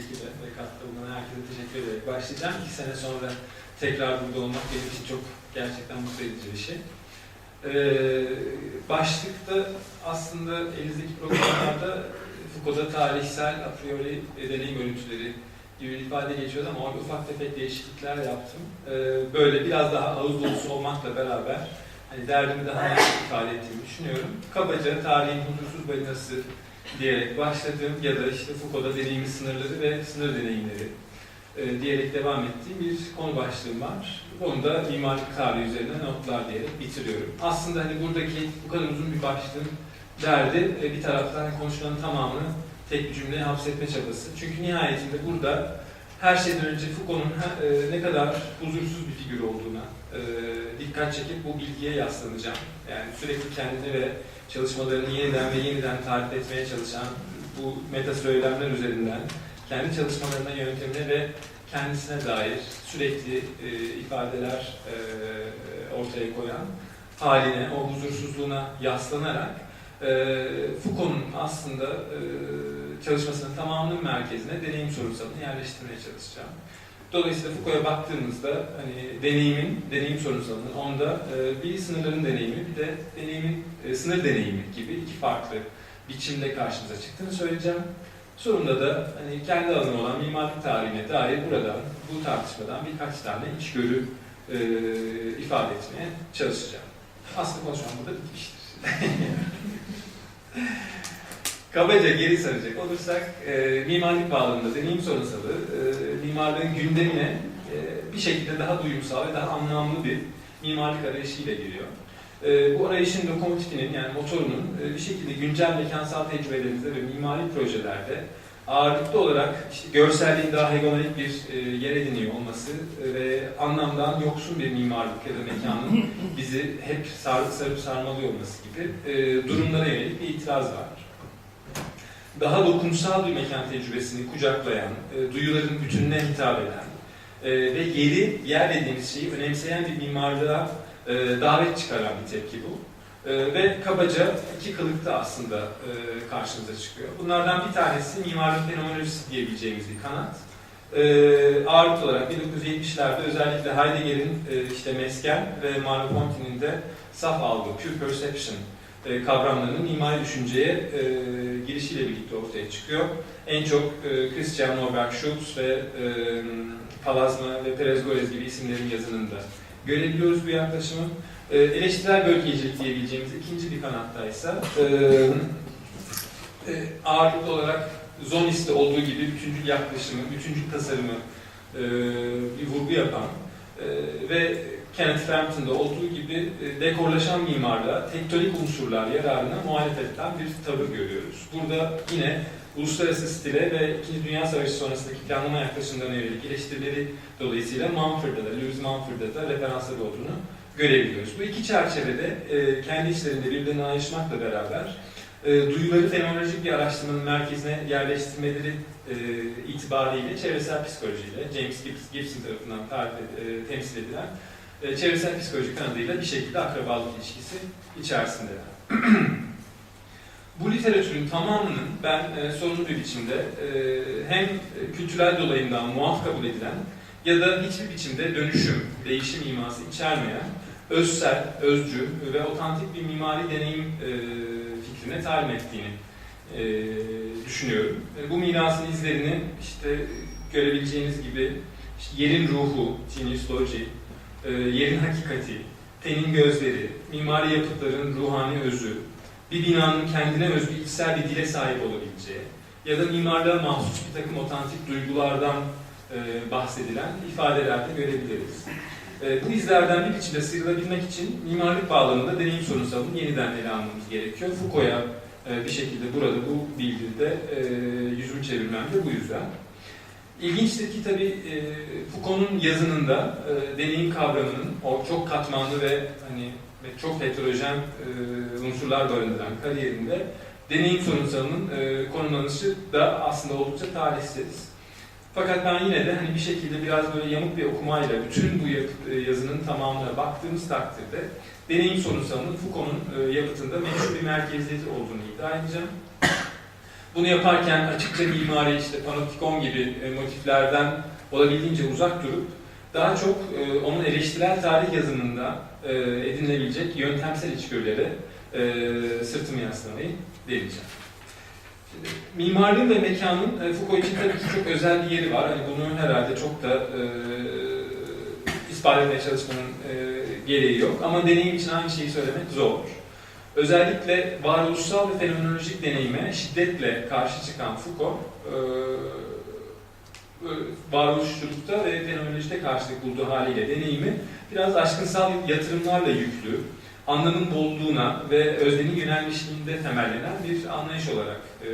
ekibe ve bulunan herkese teşekkür ederek başlayacağım. İki sene sonra tekrar burada olmak benim için çok gerçekten mutlu edici bir şey. Ee, başlıkta aslında elinizdeki programlarda Foucault'da tarihsel a priori deneyim örüntüleri gibi ifade geçiyordu ama orada ufak tefek değişiklikler yaptım. Ee, böyle biraz daha ağız dolusu olmakla beraber hani derdimi daha net ifade ettiğimi düşünüyorum. Kabaca tarihin huzursuz balinası diyerek başladığım ya da işte Foucault'da deneyimin sınırları ve sınır deneyimleri e, diyerek devam ettiğim bir konu başlığım var. Onu da mimarlık tarihi üzerine notlar diyerek bitiriyorum. Aslında hani buradaki bu kadar uzun bir başlığın derdi e, bir taraftan konuşmanın tamamını tek bir cümleye hapsetme çabası. Çünkü nihayetinde burada her şeyden önce Foucault'un e, ne kadar huzursuz bir figür olduğuna e, dikkat çekip bu bilgiye yaslanacağım. Yani sürekli kendini ve çalışmalarını yeniden ve yeniden tarif etmeye çalışan bu meta söylemler üzerinden kendi çalışmalarına, yöntemine ve kendisine dair sürekli e, ifadeler e, ortaya koyan haline, o huzursuzluğuna yaslanarak e, Foucault'un aslında e, çalışmasının tamamının merkezine deneyim sorunsalını yerleştirmeye çalışacağım. Dolayısıyla Foucault'a baktığımızda hani deneyimin, deneyim sorunsalının onda e, bir sınırların deneyimi, bir de deneyimin e, sınır deneyimi gibi iki farklı biçimde karşımıza çıktığını söyleyeceğim. Sonunda da hani kendi alanı olan mimarlık tarihine dair buradan, bu tartışmadan birkaç tane içgörü e, ifade etmeye çalışacağım. Aslında konuşmam burada bitmiştir. Kabaca geri saracak olursak, e, mimarlık bağlamında deneyim sorunsalı, e, mimarlığın gündemine e, bir şekilde daha duyumsal ve daha anlamlı bir mimarlık arayışıyla giriyor. E, bu arayışın lokomotifinin yani motorunun e, bir şekilde güncel mekansal tecrübelerimizde ve mimari projelerde ağırlıklı olarak işte görselliğin daha hegemonik bir e, yer ediniyor olması e, ve anlamdan yoksun bir mimarlık ya da mekanın bizi hep sarıp sarıp sarmalıyor olması gibi e, durumlara yönelik bir itiraz var. Daha dokunsal bir mekan tecrübesini kucaklayan, e, duyuların bütününe hitap eden e, ve yeri, yer dediğimiz şeyi önemseyen bir mimarlığa e, davet çıkaran bir tepki bu. E, ve kabaca iki kılıkta aslında e, karşımıza çıkıyor. Bunlardan bir tanesi mimarlık fenomenolojisi diyebileceğimiz bir kanat. E, ağırlıklı olarak 1970'lerde özellikle Heidegger'in e, işte mesken ve Merleau-Ponty'nin de saf algı, pure perception e, kavramlarının mimari düşünceye e, girişiyle birlikte ortaya çıkıyor. En çok e, Christian Norberg Schultz ve e, Palazma ve Perez Gorez gibi isimlerin yazınında görebiliyoruz bu yaklaşımı. E, eleştirel bölgecilik diyebileceğimiz ikinci bir kanattaysa e, e, ağırlıklı olarak Zonist'te olduğu gibi bütüncül yaklaşımı, bütüncül tasarımı bir vurgu yapan ve Kenneth Frampton'da olduğu gibi e, dekorlaşan mimarlığa tektonik unsurlar yararına muhalefet eden bir tavır görüyoruz. Burada yine uluslararası stile ve İkinci Dünya Savaşı sonrasındaki planlama yaklaşımlarına yönelik eleştirileri dolayısıyla Mumford'da da, Lewis Mumford'da da referansları olduğunu görebiliyoruz. Bu iki çerçevede e, kendi içlerinde birbirlerine ayrışmakla beraber e, duyuları fenomenolojik bir araştırmanın merkezine yerleştirmeleri e, itibariyle çevresel psikolojiyle James Gibson tarafından tarif, e, temsil edilen e, çevresel psikoloji kanadıyla bir şekilde akrabalık ilişkisi içerisindeler. Bu literatürün tamamının ben e, sorunlu bir biçimde e, hem kültürel dolayından muaf kabul edilen ya da hiçbir biçimde dönüşüm, değişim iması içermeyen özsel, özcü ve otantik bir mimari deneyim e, fikrine talim ettiğini e, düşünüyorum. E, bu mirasın izlerini işte görebileceğiniz gibi işte yerin ruhu, genius logi, e, yerin hakikati, tenin gözleri, mimari yapıtların ruhani özü, bir binanın kendine özgü içsel bir dile sahip olabileceği ya da mimarlığa mahsus bir takım otantik duygulardan e, bahsedilen ifadelerde görebiliriz. E, bu izlerden bir biçimde sıyrılabilmek için mimarlık bağlamında deneyim sorunsalını yeniden ele almamız gerekiyor. Foucault'a e, bir şekilde burada bu bildiride e, yüzümü çevirmem de bu yüzden. İlginçtir ki tabii e, Foucault'un yazınında e, deneyim kavramının o çok katmanlı ve hani ve çok heterojen e, unsurlar barındıran kariyerinde deneyim sorunsalının e, konumlanışı da aslında oldukça talihsiz. Fakat ben yine de hani bir şekilde biraz böyle yamuk bir okumayla bütün bu yap- yazının tamamına baktığımız takdirde deneyim sorunsalının Foucault'un e, yapıtında meşhur bir merkeziyeti olduğunu iddia edeceğim. Bunu yaparken açıkça mimari işte panoptikon gibi e, motiflerden olabildiğince uzak durup daha çok e, onun eleştirel tarih yazımında e, edinilebilecek yöntemsel içgörülere e, sırtımı yaslamayı deneyeceğim. Mimarlığın ve mekanın e, Foucault için tabii ki çok özel bir yeri var. Hani bunu herhalde çok da e, ispat etmeye çalışmanın e, gereği yok. Ama deneyim için aynı şeyi söylemek zor. Özellikle varoluşsal ve fenomenolojik deneyime şiddetle karşı çıkan Foucault, e, e, varoluşçulukta ve fenomenolojide karşılık bulduğu haliyle deneyimi biraz aşkınsal yatırımlarla yüklü, anlamın bolluğuna ve öznenin yönelmişliğinde temellenen bir anlayış olarak e,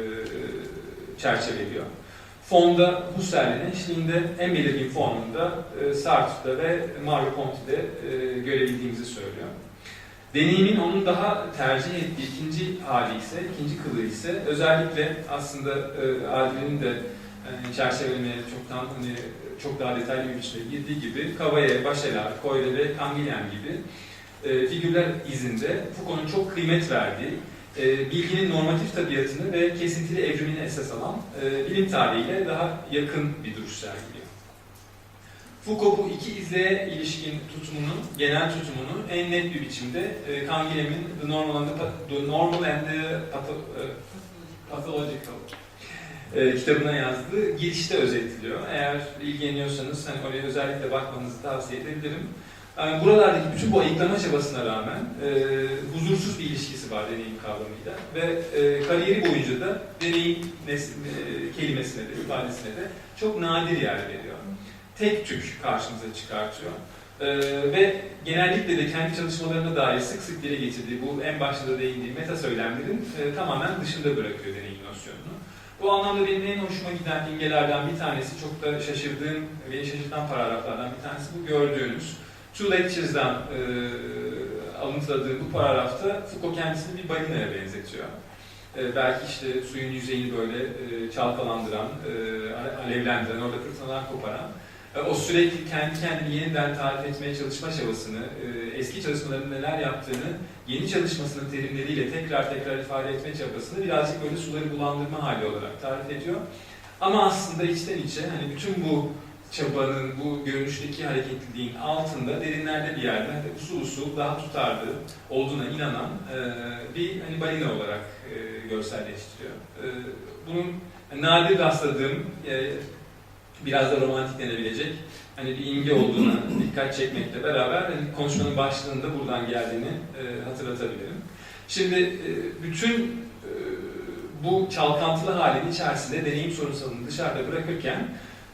çerçeveliyor. Fonda Husserl'in eşliğinde en belirgin formunda Sartre'da ve Mario Ponti'de e, görebildiğimizi söylüyor. Deneyimin onun daha tercih ettiği ikinci hali ise, ikinci kılığı ise özellikle aslında e, Adil'in de yani çerçevelemeye çoktan hani çok daha detaylı bir biçimde girdiği gibi Kavaye, Bachelard, Coyle ve Canguilhem gibi e, figürler izinde Foucault'un çok kıymet verdiği, e, bilginin normatif tabiatını ve kesintili evrimini esas alan e, bilim tarihiyle daha yakın bir duruş sergiliyor. Foucault bu iki izleye ilişkin tutumunu, genel tutumunu en net bir biçimde e, Canguilhem'in The Normal and the, the Normal and the e, Pathological e, kitabına yazdığı girişte özetliyor. Eğer ilgileniyorsanız hani oraya özellikle bakmanızı tavsiye edebilirim. Yani buralardaki bütün bu ayıklama çabasına rağmen e, huzursuz bir ilişkisi var deneyim kavramıyla ve e, kariyeri boyunca da deneyim nes- e, kelimesine de, ifadesine de çok nadir yer veriyor. Tek tük karşımıza çıkartıyor. E, ve genellikle de kendi çalışmalarına dair sık sık dile getirdiği bu en başta da değindiği meta söylemlerin e, tamamen dışında bırakıyor deneyim nosyonunu. Bu anlamda benim en hoşuma giden imgelerden bir tanesi, çok da şaşırdığım, beni şaşırtan paragraflardan bir tanesi bu gördüğünüz. Two Lectures'dan e, alıntıladığım bu paragrafta Foucault kendisini bir balinaya benzetiyor. E, belki işte suyun yüzeyini böyle e, çalkalandıran, e, ale- alevlendiren, orada fırtınalar koparan, o sürekli kendi kendini yeniden tarif etmeye çalışma çabasını, e, eski çalışmalarının neler yaptığını yeni çalışmasının terimleriyle tekrar tekrar ifade etme çabasını birazcık böyle suları bulandırma hali olarak tarif ediyor. Ama aslında içten içe hani bütün bu çabanın, bu görünüşteki hareketliliğin altında derinlerde bir yerde hani usul usul daha tutarlı olduğuna inanan e, bir hani balina olarak e, görselleştiriyor. Bunun nadir rastladığım, biraz da romantik denebilecek hani bir imge olduğuna dikkat çekmekle beraber hani konuşmanın başlığında buradan geldiğini e, hatırlatabilirim. Şimdi e, bütün e, bu çalkantılı halin içerisinde deneyim sorunsalını dışarıda bırakırken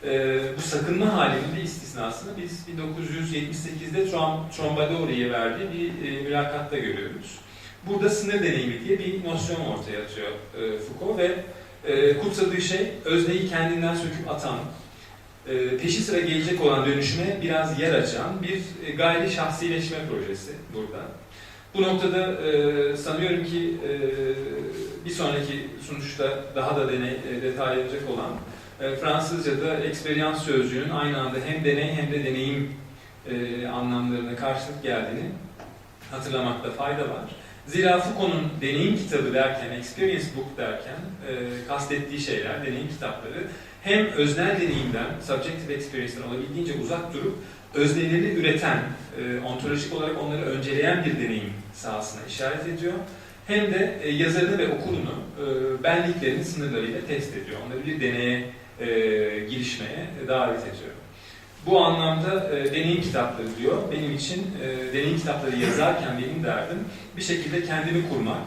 e, bu sakınma halinin bir istisnasını biz 1978'de Trom, Trombadori'ye verdiği bir e, mülakatta görüyoruz. Burada sınır deneyimi diye bir nosyon ortaya atıyor e, Foucault ve e, kutsadığı şey özneyi kendinden söküp atan, peşi sıra gelecek olan dönüşüme biraz yer açan bir e, gayri şahsileşme projesi burada. Bu noktada e, sanıyorum ki e, bir sonraki sunuşta daha da deney, detaylanacak olan Fransızca'da eksperyans sözcüğünün aynı anda hem deney hem de deneyim anlamlarına karşılık geldiğini hatırlamakta fayda var. Zira Foucault'un deneyim kitabı derken, experience book derken kastettiği şeyler, deneyim kitapları hem öznel deneyimden, subjective experience'den olabildiğince uzak durup özneleri üreten, e, ontolojik olarak onları önceleyen bir deneyim sahasına işaret ediyor. Hem de e, yazarını ve okurunu e, benliklerin sınırlarıyla test ediyor. Onları bir deneye e, girişmeye davet ediyor. Bu anlamda e, deneyim kitapları diyor. Benim için e, deneyim kitapları yazarken benim derdim bir şekilde kendimi kurmak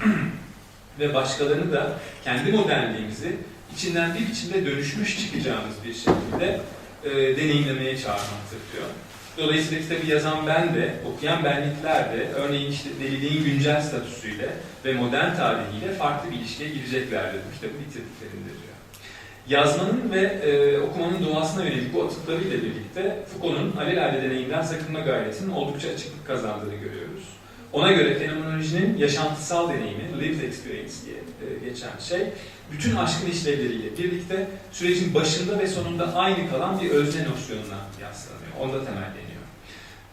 ve başkalarını da kendi modelliğimizi içinden bir biçimde dönüşmüş çıkacağımız bir şekilde e, deneyimlemeye çağırmaktır diyor. Dolayısıyla kitabı yazan ben de, okuyan benlikler de, örneğin işte deliliğin güncel statüsüyle ve modern tarihiyle farklı bir ilişkiye gireceklerdir bu kitabı bitirdiklerinde diyor. Yazmanın ve e, okumanın doğasına yönelik bu atıklarıyla birlikte Foucault'un alelade deneyimden sakınma gayretinin oldukça açıklık kazandığını görüyoruz. Ona göre fenomenolojinin yaşantısal deneyimi, lived experience diye e, geçen şey, bütün aşkın işlevleriyle birlikte sürecin başında ve sonunda aynı kalan bir özne nosyonuna yaslanıyor. Onda temelleniyor.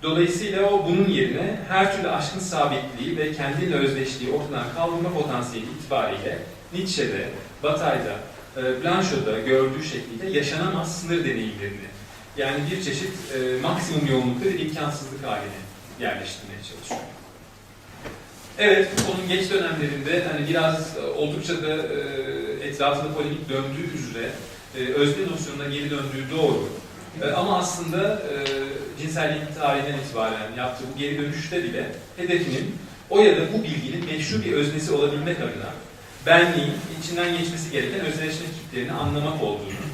Dolayısıyla o bunun yerine her türlü aşkın sabitliği ve kendiyle özdeşliği ortadan kaldırma potansiyeli itibariyle Nietzsche'de, Bataille'da, e, Blanchot'da gördüğü şekilde yaşanamaz sınır deneyimlerini yani bir çeşit e, maksimum yoğunlukta bir imkansızlık haline yerleştirmeye çalışıyor. Evet, Foucault'un geç dönemlerinde hani biraz e, oldukça da e, etrafında polemik döndüğü üzere e, özne nosyonuna geri döndüğü doğru. E, ama aslında e, cinselliğin tarihinden itibaren yaptığı bu geri dönüşte bile hedefinin o ya da bu bilginin meşru bir öznesi olabilmek adına benliğin içinden geçmesi gereken özneleşme kitlerini anlamak olduğunu,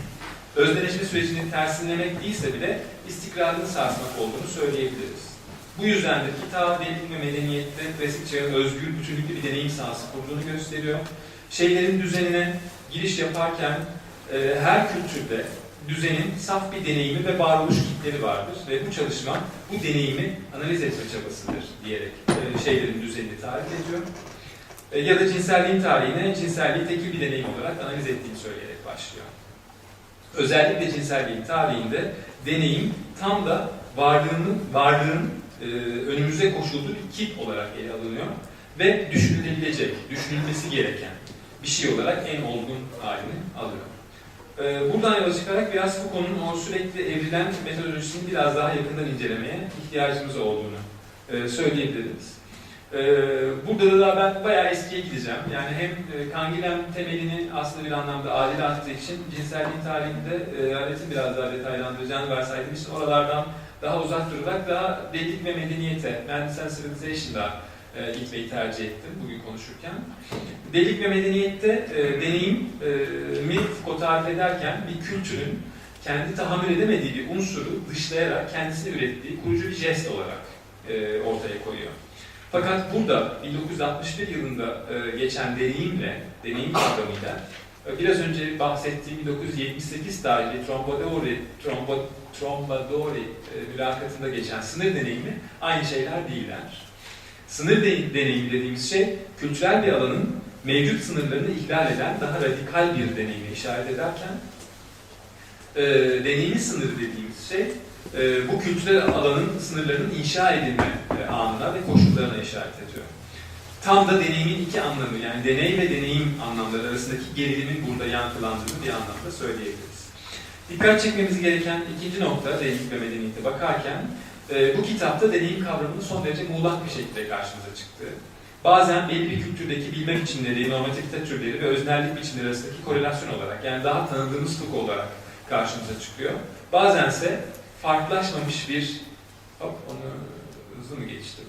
özneleşme sürecini tersinlemek değilse bile istikrarını sarsmak olduğunu söyleyebiliriz. Bu yüzden de kitap, delilik ve medeniyette klasik çağın özgür, bütünlüklü bir deneyim sahası kurduğunu gösteriyor. Şeylerin düzenine giriş yaparken e, her kültürde düzenin saf bir deneyimi ve varoluş kitleri vardır ve bu çalışma bu deneyimi analiz etme çabasıdır diyerek e, şeylerin düzenini tarif ediyor. E, ya da cinselliğin tarihine cinselliği tekil bir deneyim olarak analiz ettiğini söyleyerek başlıyor. Özellikle cinselliğin tarihinde deneyim tam da varlığının, varlığın e, önümüze koşulduğu kip olarak ele alınıyor ve düşünülebilecek, düşünülmesi gereken bir şey olarak en olgun halini alıyor. E, buradan yola çıkarak biraz Foucault'un o sürekli evrilen metodolojisini biraz daha yakından incelemeye ihtiyacımız olduğunu e, söyleyebiliriz. Ee, burada da ben bayağı eskiye gideceğim. Yani hem e, Kangilem temelini aslında bir anlamda adil attığı için cinselliğin tarihinde e, Halet'in biraz daha detaylandıracağını varsaydım. İşte oralardan daha uzak durarak daha delik ve medeniyete, ben sensitivization'da e, gitmeyi tercih ettim bugün konuşurken. Delik ve medeniyette e, deneyim e, mi Foucault tarif ederken bir kültürün kendi tahammül edemediği bir unsuru dışlayarak kendisini ürettiği kurucu bir jest olarak e, ortaya koyuyor. Fakat burada 1961 yılında e, geçen deneyimle, deneyim kavramıyla e, biraz önce bahsettiğim 1978 tarihli Trombadori, Trombo, Trombadori e, mülakatında geçen sınır deneyimi aynı şeyler değiller. Sınır de, dediğimiz şey kültürel bir alanın mevcut sınırlarını ihlal eden daha radikal bir deneyime işaret ederken e, deneyimi sınırı dediğimiz şey e, bu kültürel alanın sınırlarının inşa edilme e, anına ve koşullarına işaret ediyor. Tam da deneyimin iki anlamı yani deney ve deneyim anlamları arasındaki gerilimin burada yankılandığını bir anlamda söyleyebiliriz. Dikkat çekmemiz gereken ikinci nokta deneyim ve medeniyete bakarken e, bu kitapta deneyim kavramının son derece muğlak bir şekilde karşımıza çıktı. Bazen belli bir kültürdeki bilme biçimleri, normativite türleri ve öznellik biçimleri arasındaki korelasyon olarak yani daha tanıdığımız Foucault olarak karşımıza çıkıyor. Bazense farklılaşmamış bir hop onu hızlı mı geçtim?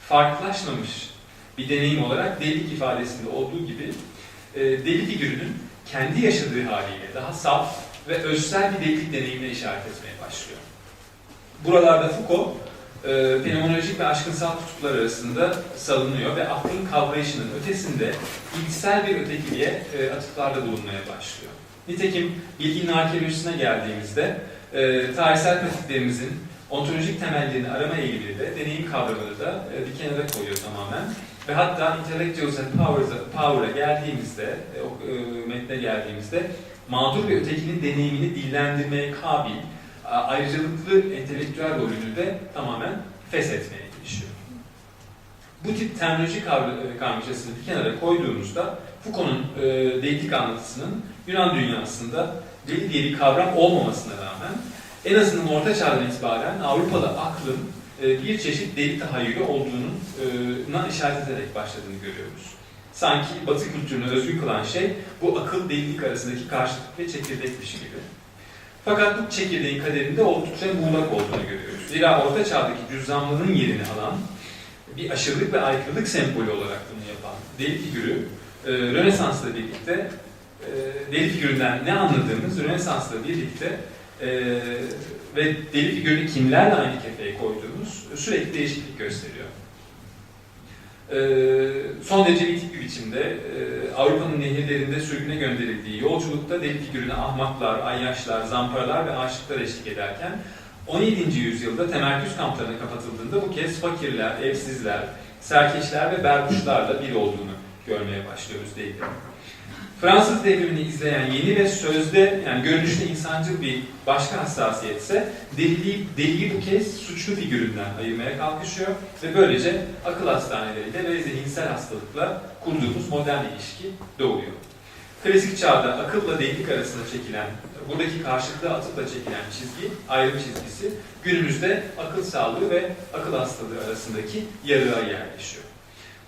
Farklılaşmamış bir deneyim olarak delilik ifadesinde olduğu gibi e, deli figürünün kendi yaşadığı haliyle daha saf ve özsel bir delilik deneyimine işaret etmeye başlıyor. Buralarda Foucault e, fenomenolojik ve aşkınsal tutuklar arasında salınıyor ve aklın kavrayışının ötesinde ilgisel bir ötekiliğe e, atıklarda bulunmaya başlıyor. Nitekim bilginin arkeolojisine geldiğimizde e, tarihsel pratiklerimizin ontolojik temellerini arama eğilimi de deneyim kavramını da e, bir kenara koyuyor tamamen. Ve hatta Intellectuals and Power'a power geldiğimizde, e, e, metne geldiğimizde mağdur ve ötekinin deneyimini dillendirmeye kabil, ayrıcalıklı entelektüel rolünü de tamamen feshetmeye girişiyor. Bu tip terminoloji karmaşasını bir kenara koyduğumuzda Foucault'un e, delilik anlatısının Yunan dünyasında deli diye bir kavram olmamasına rağmen en azından Orta Çağ'dan itibaren Avrupalı aklın e, bir çeşit deli tahayyülü olduğuna işaret ederek başladığını görüyoruz. Sanki Batı kültürünü özgün kılan şey bu akıl delilik arasındaki karşıtlık ve çekirdekmiş gibi. Fakat bu çekirdeğin kaderinde oldukça muğlak olduğunu görüyoruz. Zira Orta Çağ'daki cüzzamlının yerini alan bir aşırılık ve aykırılık sembolü olarak bunu yapan deli figürü e, Rönesans'la birlikte e, deli figüründen ne anladığımız Rönesans'la birlikte e, ve deli figürünü kimlerle aynı kefeye koyduğumuz sürekli değişiklik gösteriyor. E, son derece bitik bir biçimde e, Avrupa'nın nehirlerinde sürgüne gönderildiği yolculukta deli figürüne ahmaklar, ayyaşlar, zamparalar ve aşıklar eşlik ederken 17. yüzyılda temerküz kamplarına kapatıldığında bu kez fakirler, evsizler, serkeşler ve berbuşlarla bir olduğunu görmeye başlıyoruz değil mi? Fransız devrimini izleyen yeni ve sözde yani görünüşte insancıl bir başka hassasiyetse deliliği, deliği bu kez suçlu figüründen ayırmaya kalkışıyor ve böylece akıl hastaneleriyle ve zihinsel hastalıkla kurduğumuz modern ilişki doğuyor. Klasik çağda akılla delilik arasında çekilen, buradaki karşılıklı atıfla çekilen çizgi, ayrım çizgisi günümüzde akıl sağlığı ve akıl hastalığı arasındaki yarığa yerleşiyor.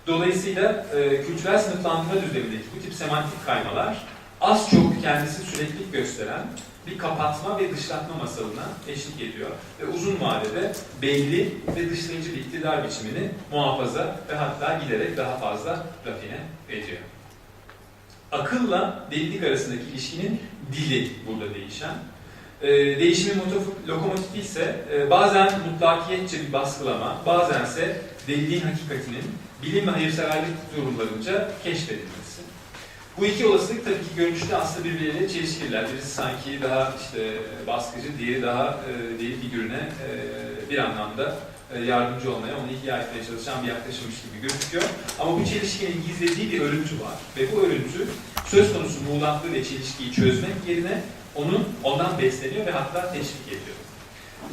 Dolayısıyla e, kültürel sınıflandırma düzlemindeki bu tip semantik kaymalar az çok kendisi süreklilik gösteren bir kapatma ve dışlatma masalına eşlik ediyor. Ve uzun vadede belli ve dışlayıcı bir iktidar biçimini muhafaza ve hatta giderek daha fazla rafine ediyor. Akılla delilik arasındaki ilişkinin dili burada değişen. Ee, değişimin lokomotifi ise e, bazen mutlakiyetçe bir baskılama, bazense deliliğin hakikatinin bilim ve hayırseverlik durumlarınca keşfedilmesi. Bu iki olasılık tabii ki görünüşte aslında birbirleriyle çelişkililer. Birisi sanki daha işte baskıcı, diğeri daha e, deli figürüne e, bir anlamda e, yardımcı olmaya, onu ihya etmeye çalışan bir yaklaşımmış gibi gözüküyor. Ama bu çelişkinin gizlediği bir örüntü var. Ve bu örüntü söz konusu muğlaklığı ve çelişkiyi çözmek yerine onun ondan besleniyor ve hatta teşvik ediyor.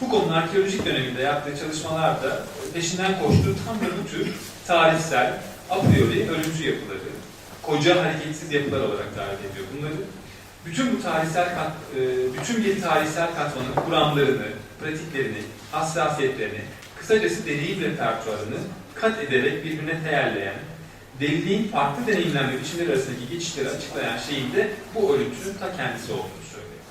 Foucault'un arkeolojik döneminde yaptığı çalışmalarda peşinden koştuğu tam da bu tür tarihsel, a priori ölümcü yapıları, koca hareketsiz yapılar olarak tarif ediyor bunları. Bütün bu tarihsel kat, e, bütün bir tarihsel katmanın kuramlarını, pratiklerini, hassasiyetlerini, kısacası deneyim repertuarını kat ederek birbirine teyerleyen, deliliğin farklı deneyimlenme biçimleri arasındaki geçişleri açıklayan şeyin de bu örüntünün ta kendisi olduğunu söylüyor.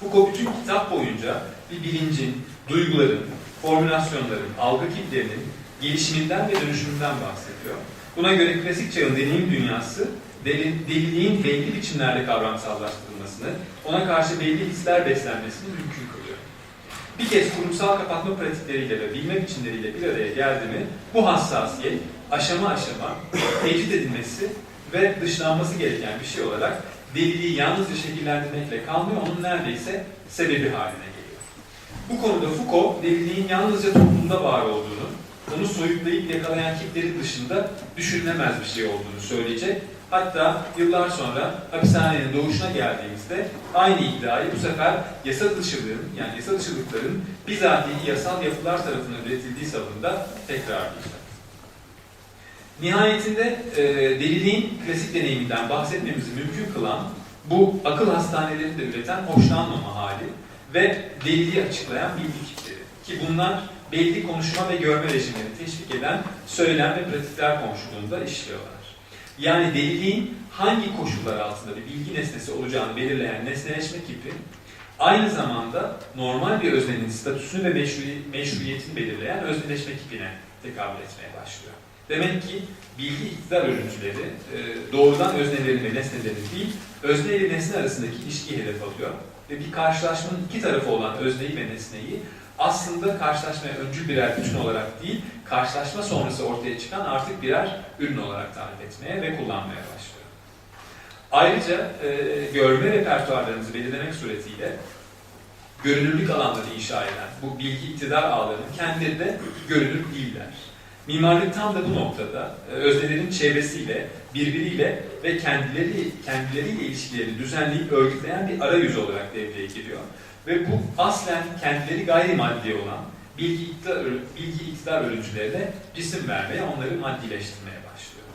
Foucault bütün kitap boyunca bir bilincin, duyguların, formülasyonların, algı kitlerinin gelişiminden ve dönüşümünden bahsediyor. Buna göre klasik çağın deneyim dünyası, deli- deliliğin belli biçimlerde kavramsallaştırılmasını, ona karşı belli hisler beslenmesini mümkün kılıyor. Bir kez kurumsal kapatma pratikleriyle ve bilme biçimleriyle bir araya geldi mi, bu hassasiyet aşama aşama tecrit edilmesi ve dışlanması gereken bir şey olarak deliliği yalnızca şekillendirmekle kalmıyor, onun neredeyse sebebi haline geliyor. Bu konuda Foucault, deliliğin yalnızca toplumda var olduğunu, onu soyutlayıp yakalayan kitlerin dışında düşünülemez bir şey olduğunu söyleyecek. Hatta yıllar sonra hapishanenin doğuşuna geldiğimizde aynı iddiayı bu sefer yasa dışılığın, yani yasa dışılıkların bizatihi yasal yapılar tarafından üretildiği savında tekrarlayacak. Nihayetinde e, deliliğin klasik deneyiminden bahsetmemizi mümkün kılan bu akıl hastaneleri de üreten hoşlanmama hali ve deliliği açıklayan bilgi kitleri. Ki bunlar belli konuşma ve görme rejimlerini teşvik eden söylem ve pratikler komşuluğunda işliyorlar. Yani deliliğin hangi koşullar altında bir bilgi nesnesi olacağını belirleyen nesneleşme kipi, aynı zamanda normal bir öznenin statüsünü ve meşruiyet, meşruiyetini belirleyen özneleşme kipine tekabül etmeye başlıyor. Demek ki bilgi iktidar örüntüleri e, doğrudan öznelerin ve nesnelerin değil, özne ile nesne arasındaki ilişkiyi hedef alıyor. Ve bir karşılaşmanın iki tarafı olan özneyi ve nesneyi aslında karşılaşmaya öncül birer bütün olarak değil, karşılaşma sonrası ortaya çıkan artık birer ürün olarak tarif etmeye ve kullanmaya başlıyor. Ayrıca e, görme repertuarlarımızı belirlemek suretiyle görünürlük alanları inşa eden bu bilgi iktidar ağlarının kendileri de görünür değiller. Mimarlık tam da bu noktada e, öznelerin çevresiyle, birbiriyle ve kendileri kendileriyle ilişkilerini düzenleyip örgütleyen bir arayüz olarak devreye giriyor. Ve bu aslen kendileri gayrimaddi olan bilgi iktidar, bilgi iktidar örüntülerine cisim vermeye, onları maddileştirmeye başlıyor.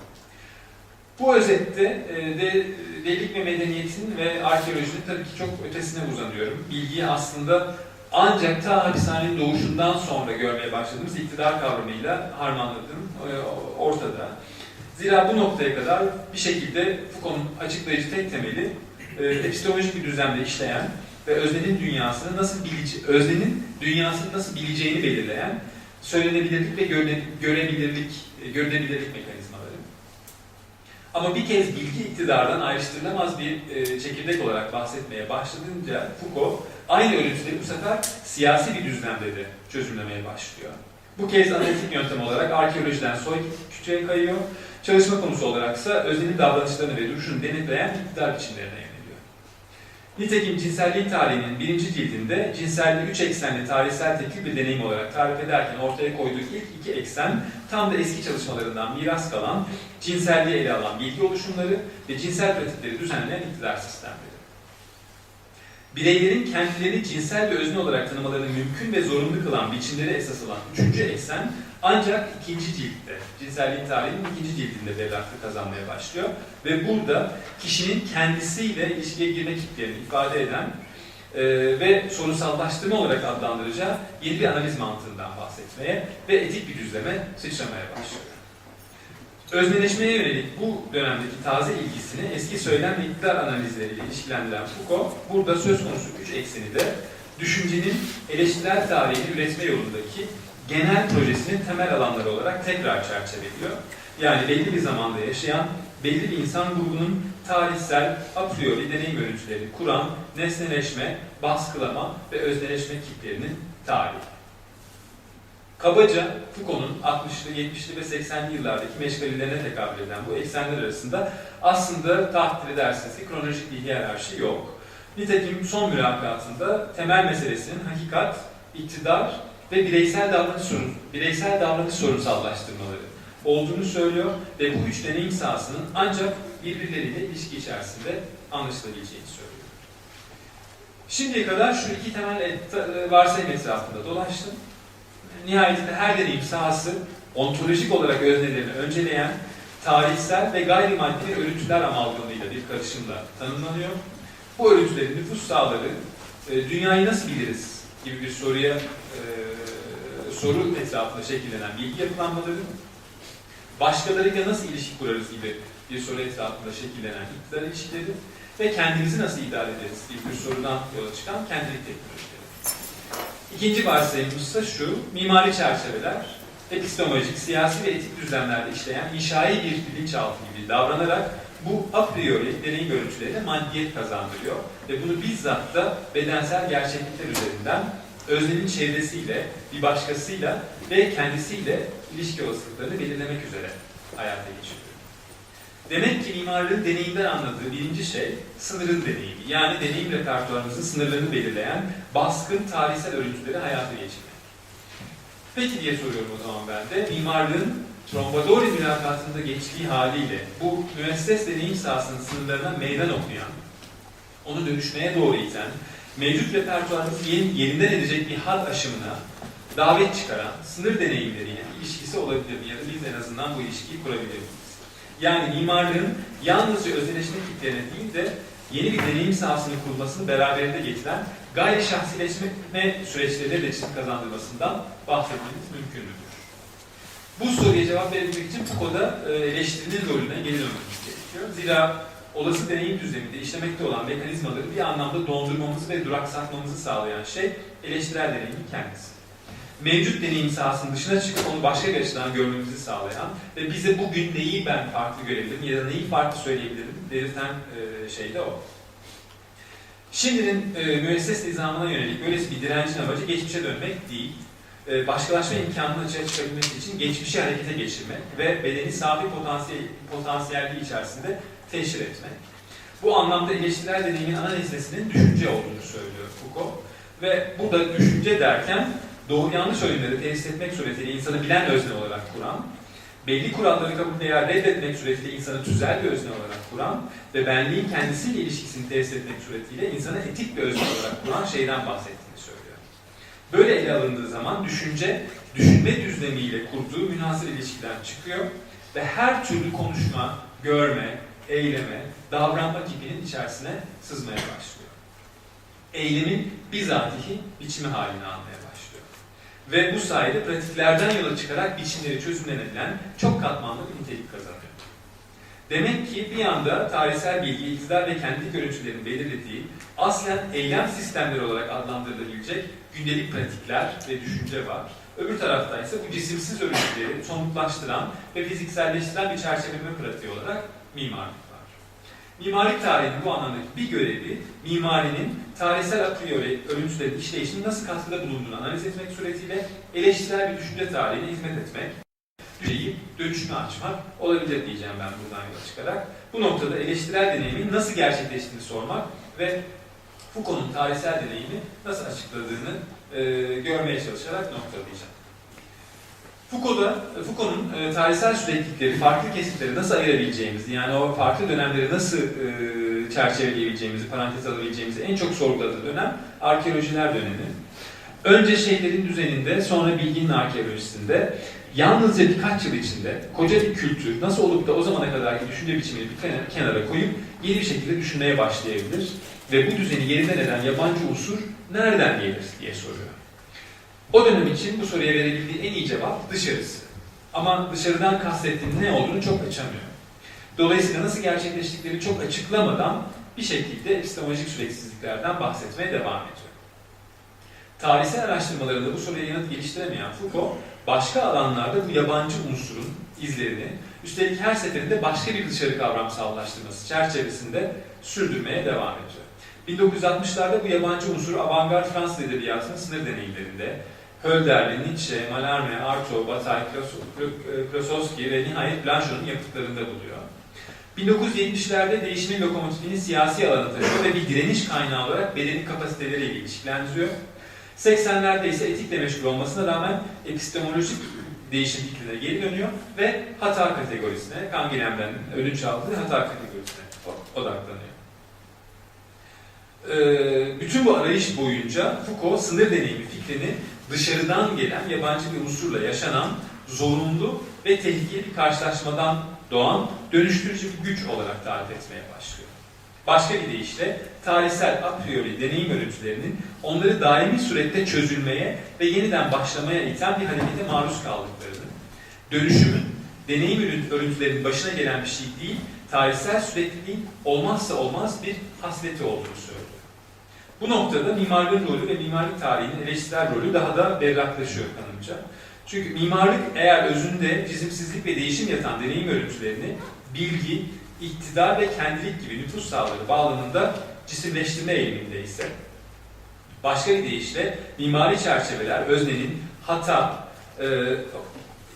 Bu özette e, de delilik ve medeniyetin ve arkeolojinin tabii ki çok ötesine uzanıyorum. Bilgiyi aslında ancak ta hapishanenin doğuşundan sonra görmeye başladığımız iktidar kavramıyla harmanladığım e, ortada. Zira bu noktaya kadar bir şekilde Foucault'un açıklayıcı tek temeli epistemolojik bir düzlemde işleyen ve öznenin dünyasını nasıl bilici, öznenin dünyasını nasıl bileceğini belirleyen söylenebilirlik ve görüne, görebilirlik, e, görünebilirlik mekanizmaları. Ama bir kez bilgi iktidardan ayrıştırılamaz bir e, çekirdek olarak bahsetmeye başladığınca Foucault aynı örüntüleri bu sefer siyasi bir düzlemde de çözümlemeye başlıyor. Bu kez analitik yöntem olarak arkeolojiden soy küçüğe kayıyor. Çalışma konusu olaraksa öznenin davranışlarını ve duruşunu denetleyen iktidar biçimlerine yöneliyor. Nitekim cinsellik tarihinin birinci cildinde cinselliği üç eksenli tarihsel tekil bir deneyim olarak tarif ederken ortaya koyduğu ilk iki eksen tam da eski çalışmalarından miras kalan cinselliği ele alan bilgi oluşumları ve cinsel pratikleri düzenleyen iktidar sistemleri. Bireylerin kendilerini cinsel ve özne olarak tanımalarını mümkün ve zorunlu kılan biçimleri esas alan üçüncü eksen ancak ikinci ciltte, cinsellik tarihinin ikinci cildinde berraklık kazanmaya başlıyor. Ve burada kişinin kendisiyle ilişkiye girme kitlerini ifade eden e, ve sorunsallaştırma olarak adlandıracağı yeni bir analiz mantığından bahsetmeye ve etik bir düzleme sıçramaya başlıyor. Özneleşmeye yönelik bu dönemdeki taze ilgisini eski söylem ve iktidar analizleriyle ilişkilendiren Foucault, burada söz konusu üç ekseni de düşüncenin eleştirel tarihini üretme yolundaki genel projesinin temel alanları olarak tekrar çerçeveliyor. Yani belli bir zamanda yaşayan, belli bir insan grubunun tarihsel, a priori deneyim örüntülerini kuran nesneleşme, baskılama ve özneleşme kitlerinin tarihi. Kabaca Foucault'un 60'lı, 70'li ve 80'li yıllardaki meşgalelerine tekabül eden bu eksenler arasında aslında takdir edersiniz ki kronolojik bir hiyerarşi yok. Nitekim son mülakatında temel meselesinin hakikat, iktidar ve bireysel davranış sorun, bireysel davranış sorunsallaştırmaları olduğunu söylüyor ve bu üç deneyim sahasının ancak birbirleriyle ilişki içerisinde anlaşılabileceğini söylüyor. Şimdiye kadar şu iki temel et- varsayım etrafında dolaştım. Nihayetinde her deneyim sahası ontolojik olarak öznelerini önceleyen tarihsel ve gayrimaddi örüntüler amalgamıyla bir karışımla tanımlanıyor. Bu örüntülerin nüfus sahaları e, dünyayı nasıl biliriz gibi bir soruya e, soru etrafında şekillenen bilgi yapılanmaları, başkalarıyla nasıl ilişki kurarız gibi bir soru etrafında şekillenen iktidar ilişkileri ve kendimizi nasıl idare ederiz gibi bir sorudan yola çıkan kendilik teknolojileri. İkinci varsayımımız ise şu, mimari çerçeveler, epistemolojik, siyasi ve etik düzlemlerde işleyen inşai bir bilinçaltı gibi davranarak bu a priori deneyim görüntülerine maddiyet kazandırıyor ve bunu bizzat da bedensel gerçeklikler üzerinden öznenin çevresiyle, bir başkasıyla ve kendisiyle ilişki olasılıklarını belirlemek üzere hayata geçiriyor. Demek ki mimarlığın deneyimden anladığı birinci şey sınırın deneyimi. Yani deneyim repertuarımızın sınırlarını belirleyen baskın tarihsel örüntüleri hayata geçirmek. Peki diye soruyorum o zaman ben de. Mimarlığın Trombadori mülakatında geçtiği haliyle bu müesses deneyim sahasının sınırlarına meydan okuyan, onu dönüşmeye doğru iten, mevcut repertuarımızı yerinden edecek bir had aşımına davet çıkaran sınır deneyimleriyle ilişkisi olabilir mi? Ya da biz en azından bu ilişkiyi kurabilir miyiz? Yani mimarlığın yalnızca özelleşme kitlerine değil de yeni bir deneyim sahasının kurulmasını beraberinde getiren gayri şahsileşme süreçlerine de çizim kazandırmasından bahsetmemiz mümkün müdür? Bu soruya cevap verebilmek için Foucault'da e, eleştirinin rolüne geri dönmemiz gerekiyor. Zira olası deneyim düzleminde işlemekte olan mekanizmaları bir anlamda dondurmamızı ve duraksatmamızı sağlayan şey eleştirel deneyimin kendisi. Mevcut deneyim sahasının dışına çıkıp onu başka bir açıdan görmemizi sağlayan ve bize bugün neyi ben farklı görebilirim ya da neyi farklı söyleyebilirim belirten e, şey de o. Şimdinin e, müesses nizamına yönelik böylesi bir direncin amacı geçmişe dönmek değil, e, başkalaşma imkanını açığa çıkabilmesi için geçmişi harekete geçirmek ve bedeni safi potansiyel, potansiyelliği içerisinde teşhir etmek. Bu anlamda eleştirel deneyimin ana nesnesinin düşünce olduğunu söylüyor Foucault. Ve burada düşünce derken doğru yanlış oyunları tesis etmek suretiyle insanı bilen özne olarak kuran, belli kuralları kabul veya reddetmek suretiyle insanı tüzel bir özne olarak kuran ve benliğin kendisiyle ilişkisini tesis etmek suretiyle insanı etik bir özne olarak kuran şeyden bahsettiğini söylüyor. Böyle ele alındığı zaman düşünce, düşünme düzlemiyle kurduğu münhasır ilişkiden çıkıyor ve her türlü konuşma, görme, eyleme, davranma tipinin içerisine sızmaya başlıyor. Eylemin bizatihi biçimi halini almaya başlıyor. Ve bu sayede pratiklerden yola çıkarak biçimleri çözümlenebilen çok katmanlı bir nitelik kazanıyor. Demek ki bir yanda tarihsel bilgi, iktidar ve kendi görüntülerin belirlediği aslen eylem sistemleri olarak adlandırılabilecek gündelik pratikler ve düşünce var. Öbür tarafta ise bu cisimsiz örüntüleri somutlaştıran ve fizikselleştiren bir çerçeveleme pratiği olarak mimarlık. Mimarlık tarihinin bu anlamdaki bir görevi, mimarinin tarihsel a priori örüntülerin işleyişinin nasıl katkıda bulunduğunu analiz etmek suretiyle eleştirel bir düşünce tarihine hizmet etmek, düşünceyi dönüşüme açmak olabilir diyeceğim ben buradan yola çıkarak. Bu noktada eleştirel deneyimin nasıl gerçekleştiğini sormak ve Foucault'un tarihsel deneyimi nasıl açıkladığını e, görmeye çalışarak noktalayacağım. Foucault'da, Foucault'un e, tarihsel süreklilikleri, farklı kesitleri nasıl ayırabileceğimizi, yani o farklı dönemleri nasıl e, çerçeveleyebileceğimizi, parantez alabileceğimizi en çok sorguladığı dönem arkeolojiler dönemi. Önce şeylerin düzeninde, sonra bilginin arkeolojisinde, yalnızca birkaç yıl içinde koca bir kültür nasıl olup da o zamana kadarki düşünce biçimini bir kenara- koyup yeni bir şekilde düşünmeye başlayabilir ve bu düzeni yerinden eden yabancı unsur nereden gelir diye soruyor. O dönem için bu soruya verebildiği en iyi cevap dışarısı. Ama dışarıdan kastettiğinin ne olduğunu çok açamıyor. Dolayısıyla nasıl gerçekleştikleri çok açıklamadan bir şekilde epistemolojik süreksizliklerden bahsetmeye devam ediyor. Tarihsel araştırmalarında bu soruya yanıt geliştiremeyen Foucault, başka alanlarda bu yabancı unsurun izlerini, üstelik her seferinde başka bir dışarı kavramsallaştırması çerçevesinde sürdürmeye devam ediyor. 1960'larda bu yabancı unsuru avantgard Fransız edebiyatının sınır deneyimlerinde Hölderlin, Nietzsche, Mallarmé, Artaud, Bataille, Klos- Klosowski ve nihayet Blanchot'un yapıtlarında buluyor. 1970'lerde değişimin lokomotifini siyasi alana taşıyor ve bir direniş kaynağı olarak bedenin kapasiteleriyle ilişkilendiriyor. 80'lerde ise etikle meşgul olmasına rağmen epistemolojik değişim fikrine geri dönüyor ve hata kategorisine, Canguilhem'den ödünç aldığı hata kategorisine odaklanıyor. Ee, bütün bu arayış boyunca Foucault sınır deneyimi fikrini dışarıdan gelen yabancı bir unsurla yaşanan zorunlu ve tehlikeli karşılaşmadan doğan dönüştürücü bir güç olarak tarif etmeye başlıyor. Başka bir deyişle tarihsel a priori deneyim örüntülerinin onları daimi surette çözülmeye ve yeniden başlamaya iten bir harekete maruz kaldıklarını, dönüşümün deneyim örünt- örüntülerinin başına gelen bir şey değil, tarihsel sürekliliğin olmazsa olmaz bir hasleti olduğunu söylüyor. Bu noktada mimarlığın rolü ve mimarlık tarihinin eleştirel rolü daha da berraklaşıyor kanımca. Çünkü mimarlık eğer özünde çizimsizlik ve değişim yatan deneyim örüntülerini bilgi, iktidar ve kendilik gibi nüfus sahaları bağlamında cisimleştirme eğiliminde ise başka bir deyişle mimari çerçeveler öznenin hata, e,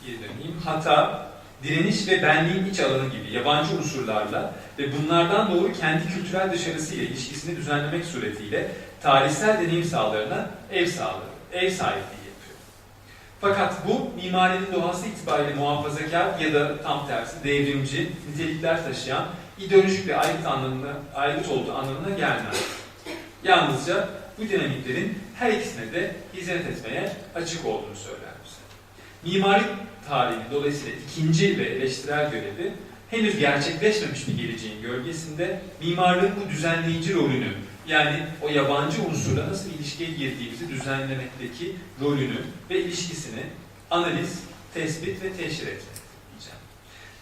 döneyim, hata, direniş ve benliğin iç alanı gibi yabancı unsurlarla ve bunlardan doğru kendi kültürel dışarısıyla ilişkisini düzenlemek suretiyle tarihsel deneyim sahalarına ev sağlığı, ev sahipliği yapıyor. Fakat bu mimarinin doğası itibariyle muhafazakar ya da tam tersi devrimci nitelikler taşıyan ideolojik ve aygıt anlamına aygıt olduğu anlamına gelmez. Yalnızca bu dinamiklerin her ikisine de hizmet etmeye açık olduğunu söyler bize. Mimarlık tarihinin dolayısıyla ikinci ve eleştirel görevi henüz gerçekleşmemiş bir geleceğin gölgesinde mimarlığın bu düzenleyici rolünü yani o yabancı unsurla nasıl ilişkiye girdiğimizi düzenlemekteki rolünü ve ilişkisini analiz, tespit ve teşhir etmek diyeceğim.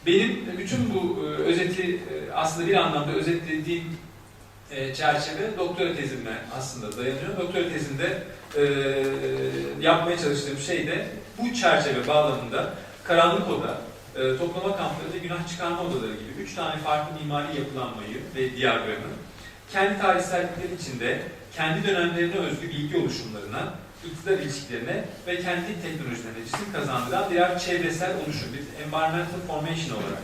Benim bütün bu e, özeti e, aslında bir anlamda özetlediğim e, çerçeve doktora tezime aslında dayanıyor. Doktora tezimde yapmaya çalıştığım şey de bu çerçeve bağlamında karanlık oda, e, toplama kampları günah çıkarma odaları gibi üç tane farklı mimari yapılanmayı ve diyagramı kendi tarihsellikleri içinde kendi dönemlerine özgü bilgi oluşumlarına, iktidar ilişkilerine ve kendi teknolojilerine cisim kazandıran birer çevresel oluşum, bir environmental formation olarak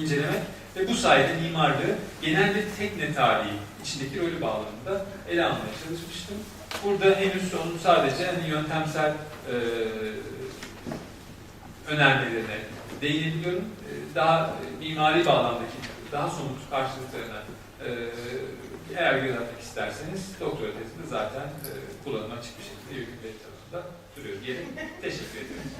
incelemek ve bu sayede mimarlığı genel ve tekne tarihi içindeki rolü bağlamında ele almaya çalışmıştım. Burada henüz onun sadece hani yöntemsel e, önermelerine değinebiliyorum. E, daha e, mimari bağlamdaki daha somut karşılıklarına e, eğer atmak isterseniz doktora tezinde zaten e, kullanıma açık bir şekilde Web tarafında duruyor diyelim. Teşekkür ediyorum.